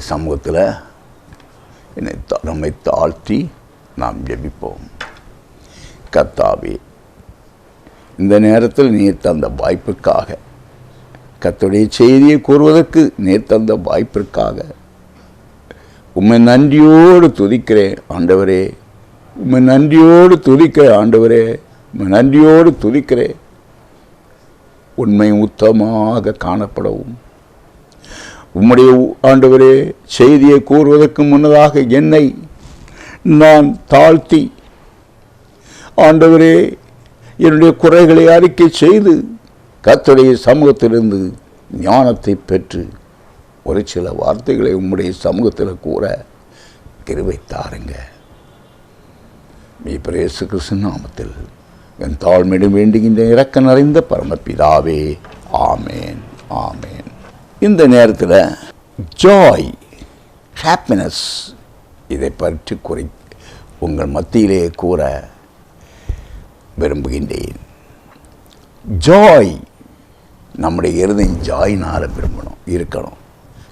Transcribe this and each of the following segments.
சமூகத்தில் என்னை நம்மை தாழ்த்தி நாம் ஜெபிப்போம். கத்தாவே இந்த நேரத்தில் நீர் தந்த வாய்ப்புக்காக கத்துடைய செய்தியை கூறுவதற்கு நீர் தந்த வாய்ப்பிற்காக உம்மை நன்றியோடு துதிக்கிறேன் ஆண்டவரே. உம்மை நன்றியோடு துதிக்கிறேன் ஆண்டவரே. உம்மை நன்றியோடு துதிக்கிறேன். உண்மை உத்தமாக காணப்படவும். உம்முடைய ஆண்டவரே செய்தியை கூறுவதற்கு முன்னதாக என்னை நான் தாழ்த்தி ஆண்டவரே என்னுடைய குறைகளை அறிக்கை செய்து கத்துடைய சமூகத்திலிருந்து ஞானத்தை பெற்று ஒரு சில வார்த்தைகளை உம்முடைய சமூகத்தில் கூற கிருவை தாருங்க. மீ பிரேசு கிருஷ்ண நாமத்தில் என் தாழ்மையிடம் வேண்டுகின்ற இறக்க நிறைந்த பரமபிதாவே ஆமேன் ஆமேன். இந்த நேரத்தில் ஜாய் ஹாப்பினஸ் இதை பற்றி குறி உங்கள் மத்தியிலே கூற விரும்புகின்றேன். ஜாய் நம்முடைய இருதயம் ஜாயினால் விரும்பணும் இருக்கணும்.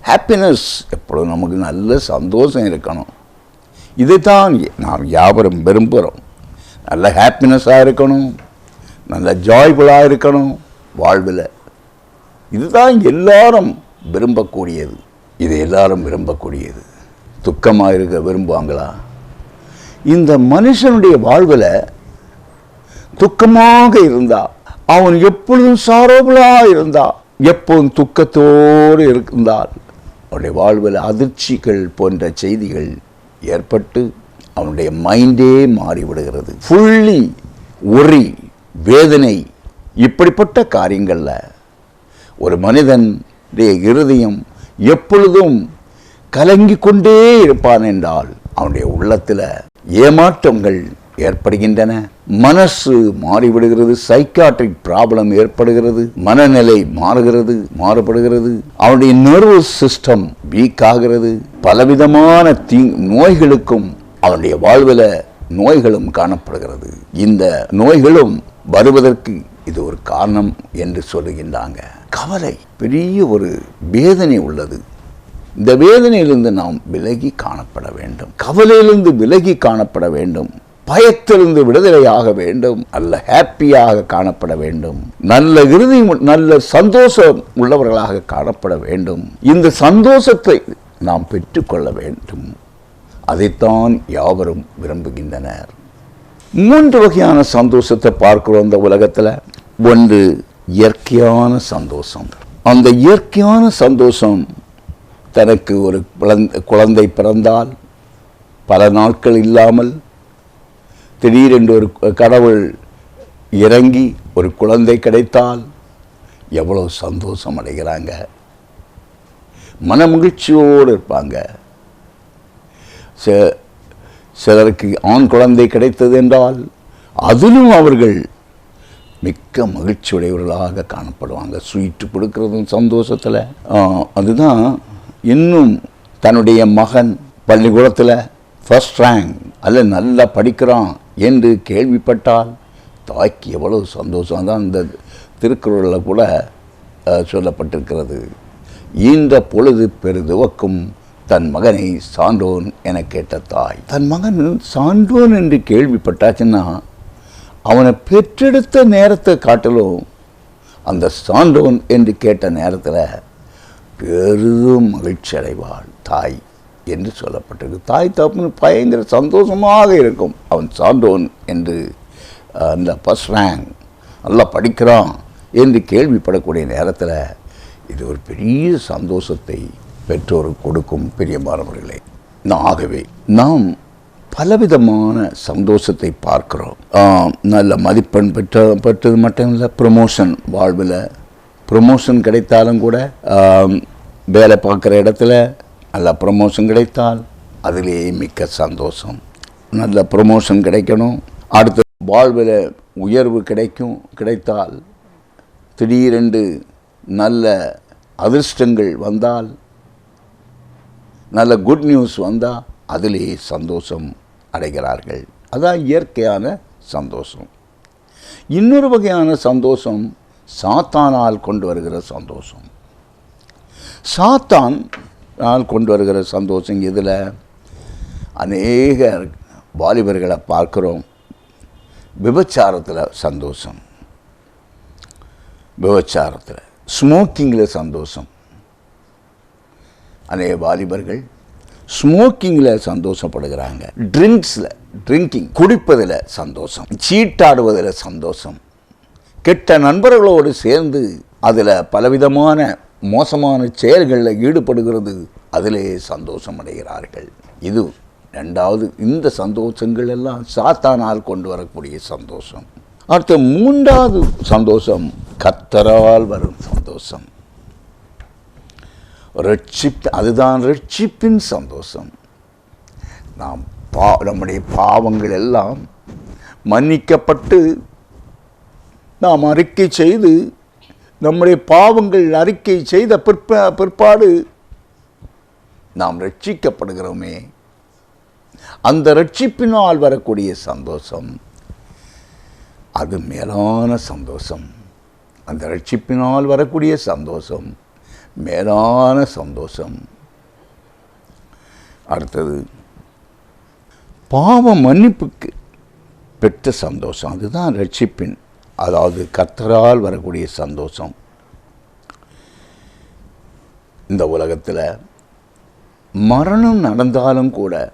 ஹாப்பினஸ் எப்பொழுதும் நமக்கு நல்ல சந்தோஷம் இருக்கணும். இதைத்தான் நாம் யாவரும் விரும்புகிறோம். நல்ல ஹாப்பினஸ்ஸாக இருக்கணும் நல்ல ஜாய்ஃபுல்லாக இருக்கணும் வாழ்வில் இதுதான் எல்லாரும் விரும்பக்கூடியது. இது எல்லாரும் விரும்பக்கூடியது. துக்கமாக இருக்க விரும்புவாங்களா? இந்த மனுஷனுடைய வாழ்வில் துக்கமாக இருந்தா அவன் எப்பொழுதும் சாரோபலாக இருந்தா எப்போதும் துக்கத்தோடு இருந்தால் அவனுடைய வாழ்வில் அதிர்ச்சிகள் போன்ற செய்திகள் ஏற்பட்டு அவனுடைய மைண்டே மாறிவிடுகிறது. ஃபுல்லி ஒரி வேதனை இப்படிப்பட்ட காரியங்களில் ஒரு மனிதனுடைய இருதயம் எப்பொழுதும் கலங்கிக் கொண்டே இருப்பான் என்றால் அவனுடைய உள்ளத்தில் ஏமாற்றங்கள் ஏற்படுகின்றன. மனசு மாறிவிடுகிறது சைக்காட்ரிக் ப்ராப்ளம் ஏற்படுகிறது மனநிலை மாறுகிறது மாறுபடுகிறது. அவனுடைய நர்வஸ் சிஸ்டம் வீக் ஆகிறது. பலவிதமான தீ நோய்களுக்கும் அவனுடைய வாழ்வில் நோய்களும் காணப்படுகிறது. இந்த நோய்களும் வருவதற்கு இது ஒரு காரணம் என்று சொல்லுகின்றாங்க. கவலை பெரிய ஒரு வேதனை உள்ளது. இந்த வேதனையிலிருந்து நாம் விலகி காணப்பட வேண்டும். கவலையிலிருந்து விலகி காணப்பட வேண்டும். பயத்திலிருந்து விடுதலையாக வேண்டும். நல்ல ஹாப்பியாக காணப்பட வேண்டும். நல்ல இறுதி நல்ல சந்தோஷம் உள்ளவர்களாக காணப்பட வேண்டும். இந்த சந்தோஷத்தை நாம் பெற்றுக்கொள்ள வேண்டும். அதைத்தான் யாவரும் விரும்புகின்றனர். மூன்று வகையான சந்தோஷத்தை பார்க்கிறோம் இந்த உலகத்தில். ஒன்று இயற்கையான சந்தோஷம். அந்த இயற்கையான சந்தோஷம் தனக்கு ஒரு குழந்தை குழந்தை பிறந்தால் பல நாட்கள் இல்லாமல் திடீரென்று ஒரு கடவுள் இறங்கி ஒரு குழந்தை கிடைத்தால் எவ்வளோ சந்தோஷம் அடைகிறாங்க. மனமகிழ்ச்சியோடு இருப்பாங்க. ச- சிலருக்கு ஆண் குழந்தை கிடைத்தது என்றால் அதிலும் அவர்கள் மிக்க மகிழ்ச்சியுடையவர்களாக காணப்படுவாங்க. ஸ்வீட்டு கொடுக்கறதும் சந்தோஷத்தில். அதுதான் இன்னும் தன்னுடைய மகன் பள்ளிக்கூடத்தில் ஃபர்ஸ்ட் ரேங்க் அல்ல நல்லா படிக்கிறான் என்று கேள்விப்பட்டால் தாய்க்கு எவ்வளவு சந்தோஷம். தான் இந்த திருக்குறளில் கூட சொல்லப்பட்டிருக்கிறது. ஈன்ற பொழுது பெருதுவக்கும் தன் மகனை சான்றோன் என கேட்ட தாய். தன் மகன் சான்றோன் என்று கேள்விப்பட்டாச்சுன்னா அவனை பெற்றெடுத்த நேரத்தை காட்டிலும் அந்த சான்றோன் என்று கேட்ட நேரத்தில் பெரிதும் மகிழ்ச்சி அடைவாள் தாய் என்று சொல்லப்பட்டிருக்கு. தாய் தப்புன்னு பயங்கர சந்தோஷமாக இருக்கும். அவன் சான்றோன் என்று அந்த ஃபஸ்ட் ரேங்க் நல்லா படிக்கிறான் என்று கேள்விப்படக்கூடிய நேரத்தில் இது ஒரு பெரிய சந்தோஷத்தை பெற்றோருக்கு கொடுக்கும் பெரிய மாணவர்களே ஆகவே நாம் பலவிதமான சந்தோஷத்தை பார்க்குறோம். நல்ல மதிப்பெண் பெற்ற பெற்றது மட்டும் இல்லை ப்ரொமோஷன் வாழ்வில். ப்ரொமோஷன் கிடைத்தாலும் கூட வேலை பார்க்குற இடத்துல நல்ல ப்ரொமோஷன் கிடைத்தால் அதிலேயே மிக்க சந்தோஷம். நல்ல ப்ரொமோஷன் கிடைக்கணும். அடுத்து வாழ்வில் உயர்வு கிடைக்கும் கிடைத்தால் திடீரென்று நல்ல அதிர்ஷ்டங்கள் வந்தால் நல்ல குட் நியூஸ் வந்தால் அதிலேயே சந்தோஷம் அடைகிறார்கள். அதான் இயற்கையான சந்தோஷம். இன்னொரு வகையான சந்தோஷம் சாத்தானால் கொண்டு வருகிற சந்தோஷம். சாத்தான் நான் கொண்டு வருகிற சந்தோஷம் இதில் அநேக வாலிபர்களை பார்க்குறோம். விபச்சாரத்தில் சந்தோஷம். விபச்சாரத்தில் ஸ்மோக்கிங்கில் சந்தோஷம். அநேக வாலிபர்கள் ஸ்மோக்கிங்கில் சந்தோஷப்படுகிறாங்க. ட்ரிங்க்ஸில் ட்ரிங்கிங் குடிப்பதில் சந்தோஷம். சீட்டாடுவதில் சந்தோஷம். கெட்ட நண்பர்களோடு சேர்ந்து அதில் பலவிதமான மோசமான செயல்களில் ஈடுபடுகிறது அதிலே சந்தோஷம் அடைகிறார்கள் இது ரெண்டாவது இந்த சந்தோஷங்கள் எல்லாம் சாத்தானால் கொண்டு வரக்கூடிய சந்தோஷம். அடுத்த மூன்றாவது சந்தோஷம் கத்தரால் வரும் சந்தோஷம். ரட்சிப் அதுதான் ரட்சிப்பின் சந்தோஷம். நாம் பா நம்முடைய பாவங்கள் எல்லாம் மன்னிக்கப்பட்டு நாம் அறிக்கை செய்து நம்முடைய பாவங்கள் அறிக்கை செய்த பிற்ப பிற்பாடு நாம் ரட்சிக்கப்படுகிறோமே. அந்த ரட்சிப்பினால் வரக்கூடிய சந்தோஷம் அது மேலான சந்தோஷம். அந்த ரட்சிப்பினால் வரக்கூடிய சந்தோஷம் மேலான சந்தோஷம். அடுத்தது பாவ மன்னிப்புக்கு பெற்ற சந்தோஷம். அதுதான் ரட்சிப்பின் அதாவது கத்தரால் வரக்கூடிய சந்தோஷம். இந்த உலகத்தில் மரணம் நடந்தாலும் கூட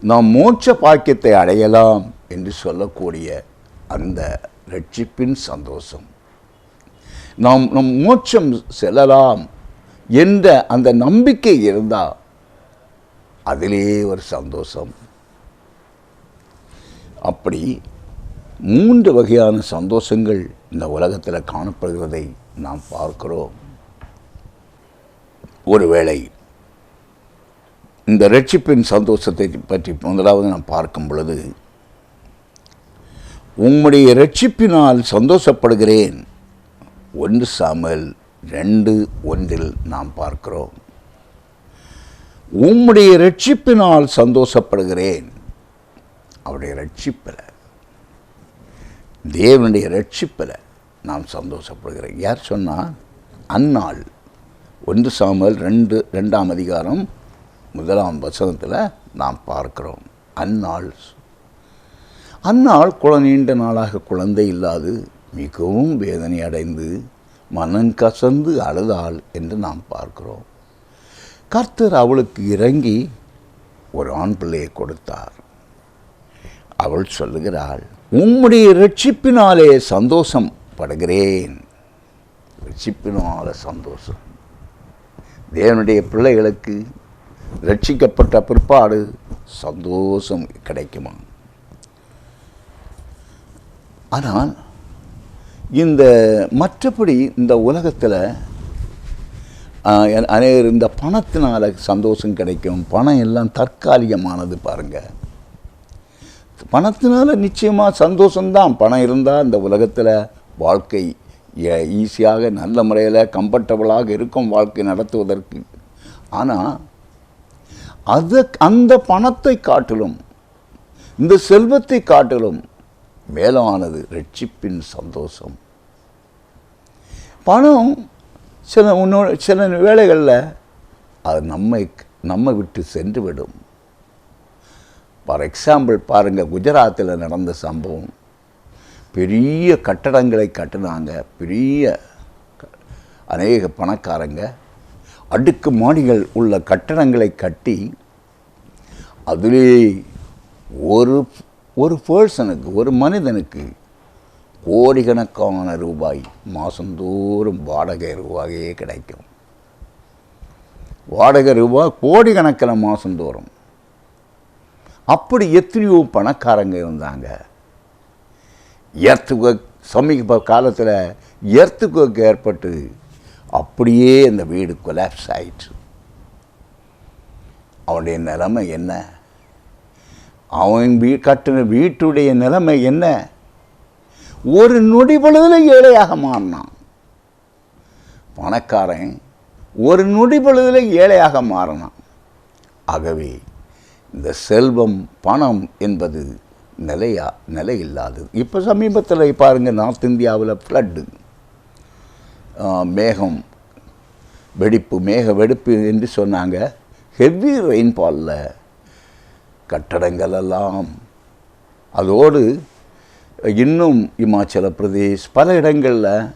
நாம் மோட்ச பாக்கியத்தை அடையலாம் என்று சொல்லக்கூடிய அந்த ரட்சிப்பின் சந்தோஷம். நாம் நம் மோட்சம் செல்லலாம் என்ற அந்த நம்பிக்கை இருந்தால் அதிலே ஒரு சந்தோஷம். அப்படி மூன்று வகையான சந்தோஷங்கள் இந்த உலகத்தில் காணப்படுகிறதை நாம் பார்க்கிறோம். ஒருவேளை இந்த ரட்சிப்பின் சந்தோஷத்தை பற்றி முதலாவது நாம் பார்க்கும் பொழுது உம்முடைய ரட்சிப்பினால் சந்தோஷப்படுகிறேன் ஒன்று சாமல் ரெண்டு ஒன்றில் நாம் பார்க்கிறோம். உம்முடைய ரட்சிப்பினால் சந்தோஷப்படுகிறேன். அவருடைய ரட்சிப்பில் தேவனுடைய ரட்சிப்பில் நாம் சந்தோஷப்படுகிறேன் யார் சொன்னால் அந்நாள். ஒன்று சாமல் ரெண்டு ரெண்டாம் அதிகாரம் முதலாம் வசனத்தில் நாம் பார்க்கிறோம். அந்நாள். அந்நாள் குழ நீண்ட நாளாக குழந்தை இல்லாது மிகவும் வேதனை அடைந்து மனம் கசந்து அழுதாள் என்று நாம் பார்க்கிறோம். கர்த்தர் அவளுக்கு இறங்கி ஒரு ஆண் பிள்ளையை கொடுத்தார். அவள் சொல்லுகிறாள் உம்முடைய ரட்சிப்பினாலே சந்தோஷம் படுகிறேன். ரட்சிப்பினால சந்தோஷம். தேவனுடைய பிள்ளைகளுக்கு ரட்சிக்கப்பட்ட பிற்பாடு சந்தோஷம் கிடைக்குமா? ஆனால் இந்த மற்றபடி இந்த உலகத்தில் அநேகர் இந்த பணத்தினால் சந்தோஷம் கிடைக்கும். பணம் எல்லாம் தற்காலிகமானது பாருங்கள் பணத்தினால் நிச்சயமாக சந்தோஷம்தான். பணம் இருந்தால் இந்த உலகத்தில் வாழ்க்கை ஈஸியாக நல்ல முறையில் கம்ஃபர்டபுளாக இருக்கும் வாழ்க்கை நடத்துவதற்கு. ஆனால் அது அந்த பணத்தை காட்டிலும் இந்த செல்வத்தை காட்டிலும் மேலானது ரட்சிப்பின் சந்தோஷம். பணம் சில உன்னோட சில வேளைகளில் அது நம்மை நம்ம விட்டு சென்று விடும் ஃபார் எக்ஸாம்பிள் பாருங்கள் குஜராத்தில் நடந்த சம்பவம். பெரிய கட்டடங்களை கட்டினாங்க. பெரிய அநேக பணக்காரங்க. அடுக்கு மாடிகள் உள்ள கட்டடங்களை கட்டி அதிலே ஒரு ஒரு பர்சனுக்கு ஒரு மனிதனுக்கு கோடிக்கணக்கான ரூபாய் மாதந்தோறும் வாடகை ரூபாயே கிடைக்கும். வாடகை ரூபாய் கோடிக்கணக்கில் மாதந்தோறும் அப்படி எத்தனையோ பணக்காரங்க இருந்தாங்க. எர்த்துக்கு சமீப காலத்தில் எர்த்துக்கு ஏற்பட்டு அப்படியே அந்த வீடு கொலாப்ஸ் ஆயிடுச்சு அவனுடைய நிலைமை என்ன? அவன் வீ கட்டின வீட்டுடைய நிலைமை என்ன? ஒரு நொடி பொழுதில் ஏழையாக மாறினான். பணக்காரன் ஒரு நொடி பொழுதில் ஏழையாக மாறினான். ஆகவே இந்த செல்வம் பணம் என்பது நிலையா நிலை இல்லாதது இப்போ சமீபத்தில் பாருங்கள் நார்த் இந்தியாவில் ஃப்ளட்டு மேகம் வெடிப்பு மேக வெடிப்பு என்று சொன்னாங்க. ஹெவி ரெயின்பாலில் கட்டடங்களெல்லாம். அதோடு இன்னும் இமாச்சல பிரதேஷ் பல இடங்களில்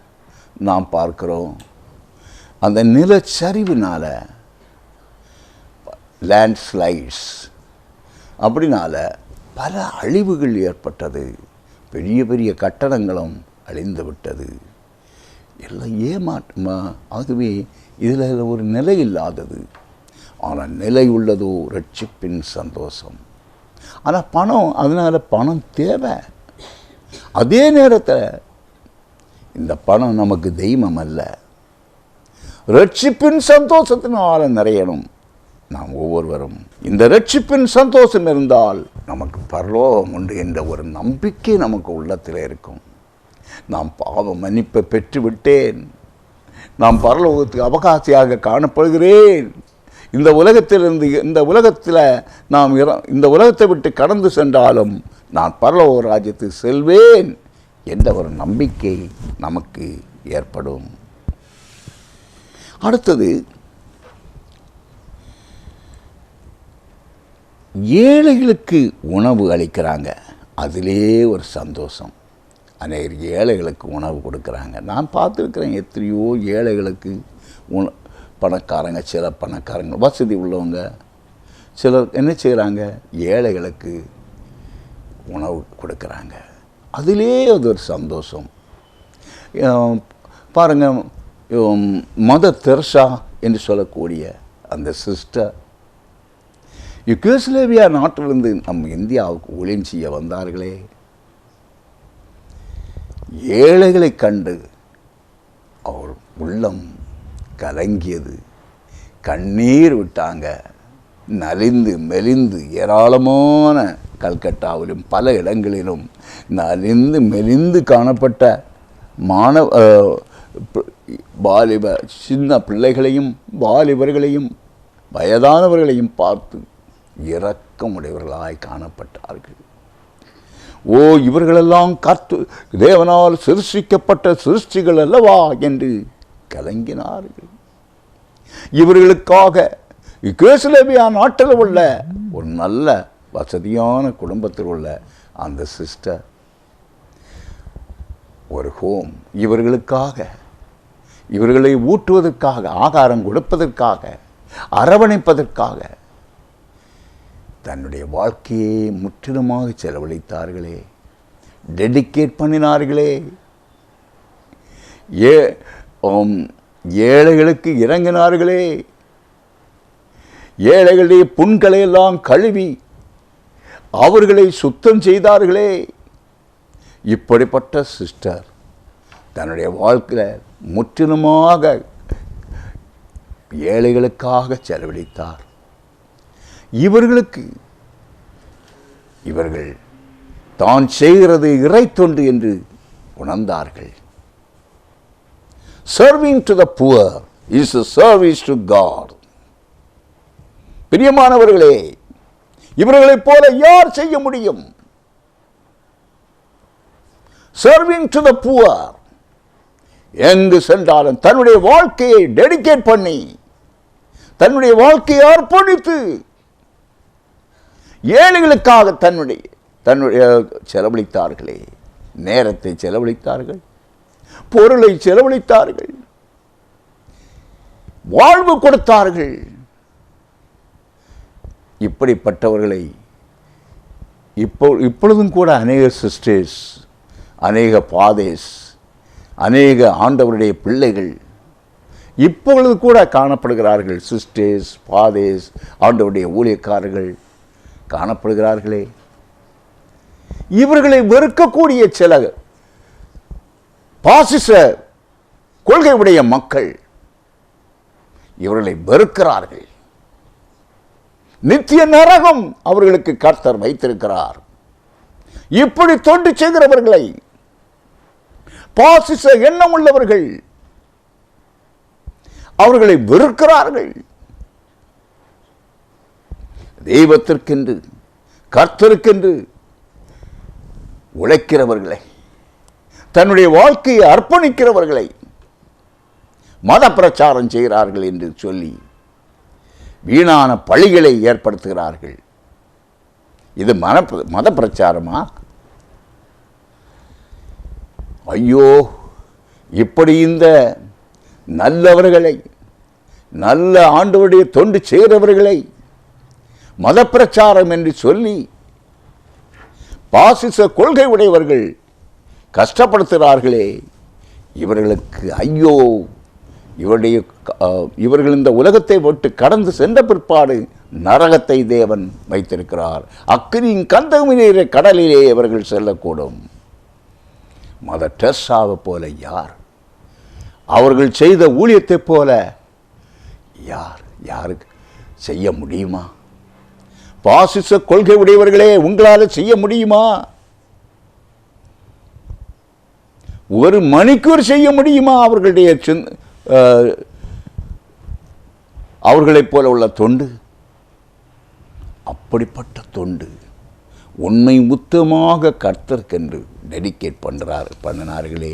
நாம் பார்க்குறோம். அந்த நிலச்சரிவினால் லேண்ட்ஸ்லைட்ஸ் அப்படினால பல அழிவுகள் ஏற்பட்டது. பெரிய பெரிய கட்டடங்களும் அழிந்து விட்டது. எல்லாம் ஏமாற்றமா ஆகவே இதில் ஒரு நிலை இல்லாதது. ஆனால் நிலை உள்ளதோ ரட்சிப்பின் சந்தோஷம். ஆனால் பணம் அதனால் பணம் தேவை. அதே நேரத்தில் இந்த பணம் நமக்கு தெய்வம் அல்ல. ரட்சிப்பின் சந்தோஷத்தினால நிறையணும் நாம் ஒவ்வொருவரும். இந்த ரட்சிப்பின் சந்தோஷம் இருந்தால் நமக்கு பரலோகம் உண்டு என்ற ஒரு நம்பிக்கை நமக்கு உள்ளத்தில் இருக்கும். நாம் பாவ மன்னிப்பை பெற்றுவிட்டேன். நாம் பரலோகத்துக்கு அவகாசியாக காணப்படுகிறேன். இந்த உலகத்திலிருந்து இந்த உலகத்தில் நாம் இந்த உலகத்தை விட்டு கடந்து சென்றாலும் நான் பரலோக ராஜ்யத்துக்கு செல்வேன் என்ற ஒரு நம்பிக்கை நமக்கு ஏற்படும். அடுத்தது ஏழைகளுக்கு உணவு அளிக்கிறாங்க. அதிலே ஒரு சந்தோஷம். அநேகர் ஏழைகளுக்கு உணவு கொடுக்குறாங்க. நான் பார்த்துருக்குறேன் எத்தனையோ ஏழைகளுக்கு உண பணக்காரங்க சில பணக்காரங்க வசதி உள்ளவங்க சிலர் என்ன செய்கிறாங்க ஏழைகளுக்கு உணவு கொடுக்குறாங்க. அதிலே அது ஒரு சந்தோஷம். பாருங்கள் மத உம், மதர் என்று சொல்லக்கூடிய அந்த சிஸ்டர் யுகோஸ்லேவியா நாட்டிலிருந்து நம் இந்தியாவுக்கு ஊழியம் செய்ய வந்தார்களே. ஏழைகளை கண்டு அவர் உள்ளம் கலங்கியது. கண்ணீர் விட்டாங்க. நலிந்து மெலிந்து ஏராளமான கல்கட்டாவிலும் பல இடங்களிலும் நலிந்து மெலிந்து காணப்பட்ட மாணவ வாலிப சின்ன பிள்ளைகளையும் வாலிபர்களையும் வயதானவர்களையும் பார்த்து இரக்கமுடையவர்களாய் காணப்பட்டார்கள். ஓ இவர்களெல்லாம் கத்து தேவனால் சிருஷ்டிக்கப்பட்ட சிருஷ்டிகள் அல்லவா? என்று கலங்கினார்கள். இவர்களுக்காக இக்கேசுலேபியா நாட்டில் உள்ள ஒரு நல்ல வசதியான குடும்பத்தில் உள்ள அந்த சிஸ்டர் ஒரு ஹோம் இவர்களுக்காக இவர்களை ஊட்டுவதற்காக ஆகாரம் கொடுப்பதற்காக அரவணைப்பதற்காக தன்னுடைய வாழ்க்கையை முற்றிலுமாக செலவழித்தார்களே. டெடிக்கேட் பண்ணினார்களே. ஏ ஏழைகளுக்கு இறங்கினார்களே. ஏழைகளுடைய புண்களை எல்லாம் கழுவி அவர்களை சுத்தம் செய்தார்களே. இப்படிப்பட்ட சிஸ்டர் தன்னுடைய வாழ்க்கையில் முற்றிலுமாக ஏழைகளுக்காக செலவழித்தார். இவர்களுக்கு இவர்கள் தான் செய்கிறது இறை தொண்டு என்று உணர்ந்தார்கள். Serving to the poor is service to God பிரியமானவர்களே இவர்களைப் போல யார் செய்ய முடியும்? சர்விங் டு த புவர் எங்கு சென்றாலும் தன்னுடைய வாழ்க்கையை டெடிகேட் பண்ணி தன்னுடைய வாழ்க்கையை அர்ப்பணித்து ஏழைகளுக்காக தன்னுடைய தன்னுடைய செலவழித்தார்களே நேரத்தை செலவழித்தார்கள். பொருளை செலவழித்தார்கள். வாழ்வு கொடுத்தார்கள். இப்படிப்பட்டவர்களை இப்போ இப்பொழுதும் கூட அநேக சிஸ்டர்ஸ் அநேக பாதேஸ் அநேக ஆண்டவருடைய பிள்ளைகள் இப்பொழுது கூட காணப்படுகிறார்கள். சிஸ்டர்ஸ் பாதேஸ் ஆண்டவருடைய ஊழியக்காரர்கள் காணப்படுகிறார்களே. இவர்களை வெறுக்கக்கூடிய சில பாசிச கொள்கை உடைய மக்கள் இவர்களை வெறுக்கிறார்கள். நித்திய நரகம் அவர்களுக்கு கர்த்தர் வைத்திருக்கிறார். இப்படி தொண்டு செய்கிறவர்களை பாசிச எண்ணம் உள்ளவர்கள் அவர்களை வெறுக்கிறார்கள். தெய்வத்திற்கென்று கர்த்தருக்கென்று உழைக்கிறவர்களை தன்னுடைய வாழ்க்கையை அர்ப்பணிக்கிறவர்களை மத பிரச்சாரம் செய்கிறார்கள் என்று சொல்லி வீணான பழிகளை ஏற்படுத்துகிறார்கள். இது மன மத பிரச்சாரமா ஐயோ இப்படி இந்த நல்லவர்களை நல்ல ஆண்டவருடைய தொண்டு செய்கிறவர்களை மத பிரச்சாரம் என்று சொல்லி பாசிச கொள்கை உடையவர்கள் கஷ்டப்படுத்துகிறார்களே இவர்களுக்கு ஐயோ இவருடைய இவர்கள் இந்த உலகத்தை விட்டு கடந்து சென்ற பிற்பாடு நரகத்தை தேவன் வைத்திருக்கிறார். அக்கினியின் கந்தமிழ கடலிலே இவர்கள் செல்லக்கூடும். மத டெஸ்ஸாவை போல யார்? அவர்கள் செய்த ஊழியத்தைப் போல யார் யாருக்கு செய்ய முடியுமா? பாசிச கொள்கை உடையவர்களே உங்களால் செய்ய முடியுமா? ஒரு மணிக்கூர் செய்ய முடியுமா அவர்களுடைய அவர்களைப் போல உள்ள தொண்டு? அப்படிப்பட்ட தொண்டு உண்மை முத்தமாக கர்த்தர்க்கென்று டெடிகேட் பண்ணுறார் பண்ணினார்களே.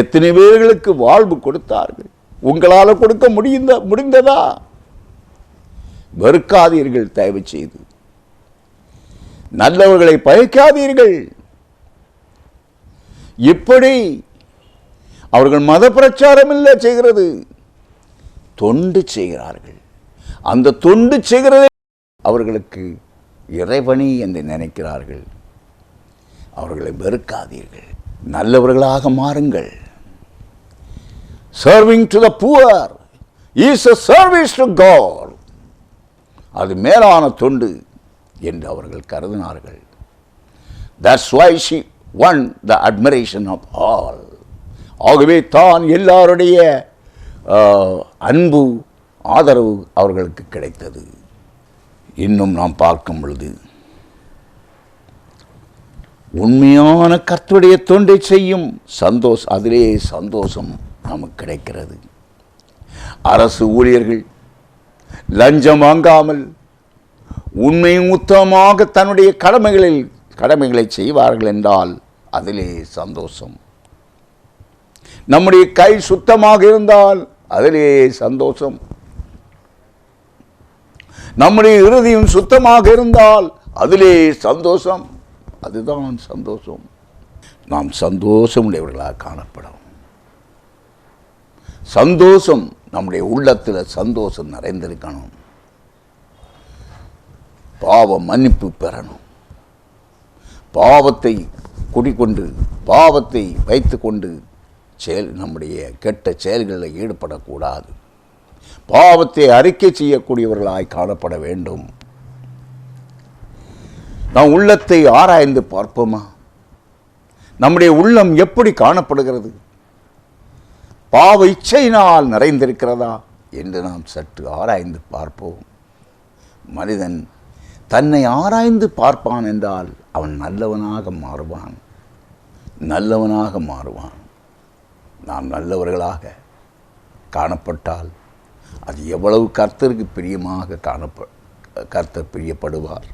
எத்தனை பேர்களுக்கு வாழ்வு கொடுத்தார்கள்? உங்களால் கொடுக்க முடிந்த முடிந்ததா? வெறுக்காதீர்கள் தயவு செய்து நல்லவர்களை பயக்காதீர்கள். இப்படி அவர்கள் மத பிரச்சாரம் இல்லை செய்கிறது. தொண்டு செய்கிறார்கள். அந்த தொண்டு செய்கிறதே அவர்களுக்கு இறைவனி என்று நினைக்கிறார்கள். அவர்களை வெறுக்காதீர்கள். நல்லவர்களாக மாறுங்கள். Serving to the poor is a service to God அது மேலான தொண்டு என்று அவர்கள் கருதினார்கள். That's why she won the admiration of all ஆகவே தான் எல்லாருடைய அன்பு ஆதரவு அவர்களுக்கு கிடைத்தது. இன்னும் நாம் பார்க்கும் பொழுது உண்மையான கர்த்துடைய தொண்டை செய்யும் சந்தோஷம் அதிலே சந்தோஷம் நமக்கு கிடைக்கிறது. அரசு ஊழியர்கள் லஞ்சம் வாங்காமல் உண்மை உத்தமமாக தன்னுடைய கடமைகளில் கடமைகளை செய்வார்கள் என்றால் அதிலே சந்தோஷம். நம்முடைய கை சுத்தமாக இருந்தால் அதிலே சந்தோஷம். நம்முடைய இறுதியும் சுத்தமாக இருந்தால் அதிலே சந்தோஷம். அதுதான் சந்தோஷம். நாம் சந்தோஷம் உடையவர்களாக காணப்படும். சந்தோஷம் நம்முடைய உள்ளத்தில் சந்தோஷம் நிறைந்திருக்கணும். பாவ மன்னிப்பு பெறணும். பாவத்தை குடிக்கொண்டு பாவத்தை வைத்துக்கொண்டு செயல் நம்முடைய கெட்ட செயல்களில் ஈடுபடக்கூடாது. பாவத்தை அறிக்கை செய்யக்கூடியவர்களாய் காணப்பட வேண்டும். நாம் உள்ளத்தை ஆராய்ந்து பார்ப்போமா? நம்முடைய உள்ளம் எப்படி காணப்படுகிறது? பாவ இச்சையினால் நிறைந்திருக்கிறதா என்று நாம் சற்று ஆராய்ந்து பார்ப்போம். மனிதன் தன்னை ஆராய்ந்து பார்ப்பான் என்றால் அவன் நல்லவனாக மாறுவான். நல்லவனாக மாறுவான். நாம் நல்லவர்களாக காணப்பட்டால் அது எவ்வளவு கர்த்தருக்கு பிரியமாக காணப்ப கர்த்தர் பிரியப்படுவார்.